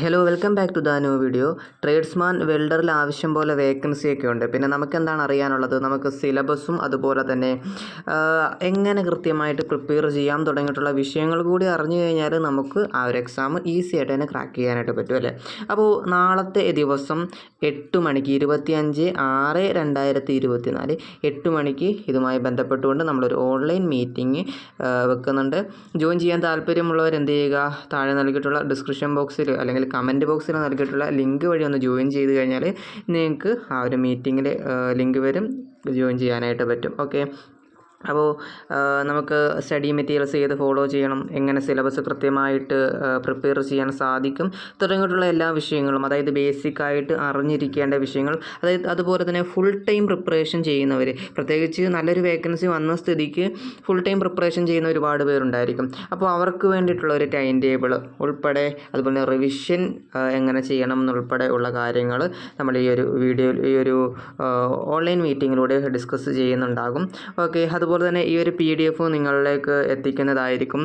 Hello welcome back to the new video tradesman വെൽഡറിൽ ആവശ്യം പോലെ vacancy ഒക്കെ ഉണ്ട്. പിന്നെ നമുക്ക് എന്താണ് അറിയാനുള്ളത്? നമുക്ക് സിലബസും അതുപോലെ തന്നെ എങ്ങനെ കൃത്യമായിട്ട് പ്രിപ്പയർ ചെയ്യാൻ തുടങ്ങിയിട്ടുള്ള വിഷയങ്ങൾ കൂടി അറിഞ്ഞു കഴിഞ്ഞാൽ നമുക്ക് ആ ഒരു എക്സാം ഈസി ആയിട്ട് തന്നെ ക്രാക്ക് ചെയ്യാനായിട്ട് പറ്റും അല്ലേ? അപ്പോൾ നാളത്തെ ദിവസം എട്ട് മണിക്ക് ഇരുപത്തിയഞ്ച് ആറ് രണ്ടായിരത്തി ഇരുപത്തി നാല് എട്ട് മണിക്ക് ഇതുമായി ബന്ധപ്പെട്ടുകൊണ്ട് നമ്മളൊരു ഓൺലൈൻ മീറ്റിംഗ് വെക്കുന്നുണ്ട്. ജോയിൻ ചെയ്യാൻ താല്പര്യമുള്ളവർ എന്ത് ചെയ്യുക? താഴെ നൽകിയിട്ടുള്ള ഡിസ്ക്രിപ്ഷൻ ബോക്സിൽ അല്ലെങ്കിൽ കമന്റ് ബോക്സിൽ നൽകിയിട്ടുള്ള ലിങ്ക് വഴി ഒന്ന് ജോയിൻ ചെയ്ത് കഴിഞ്ഞാൽ നിങ്ങൾക്ക് ആ ഒരു മീറ്റിങ്ങിൽ ലിങ്ക് വരും. ജോയിൻ ചെയ്യാനായിട്ട് പറ്റും. ഓക്കെ അപ്പോൾ നമുക്ക് സ്റ്റഡി മെറ്റീരിയൽസ് ഏത് ഫോളോ ചെയ്യണം എങ്ങനെ സിലബസ് കൃത്യമായിട്ട് പ്രിപ്പയർ ചെയ്യാൻ സാധിക്കും തുടങ്ങിയിട്ടുള്ള എല്ലാ വിഷയങ്ങളും അതായത് ബേസിക് ആയിട്ട് അറിഞ്ഞിരിക്കേണ്ട വിഷയങ്ങൾ അതായത് അതുപോലെ തന്നെ ഫുൾ ടൈം പ്രിപ്പറേഷൻ ചെയ്യുന്നവർ പ്രത്യേകിച്ച് നല്ലൊരു വേക്കൻസി വന്ന സ്ഥിതിക്ക് ഫുൾ ടൈം പ്രിപ്പറേഷൻ ചെയ്യുന്ന ഒരുപാട് പേരുണ്ടായിരിക്കും. അപ്പോൾ അവർക്ക് വേണ്ടിയിട്ടുള്ള ഒരു ടൈം ടേബിൾ ഉൾപ്പെടെ അതുപോലെ റിവിഷൻ എങ്ങനെ ചെയ്യണം എന്നുൾപ്പെടെ ഉള്ള കാര്യങ്ങൾ നമ്മൾ ഈ ഒരു വീഡിയോയിൽ ഈ ഒരു ഓൺലൈൻ മീറ്റിങ്ങിലൂടെ ഡിസ്കസ് ചെയ്യുന്നുണ്ടാകും. ഓക്കെ അതുപോലെ തന്നെ ഈ ഒരു പി ഡി എഫ് നിങ്ങളിലേക്ക് എത്തിക്കുന്നതായിരിക്കും.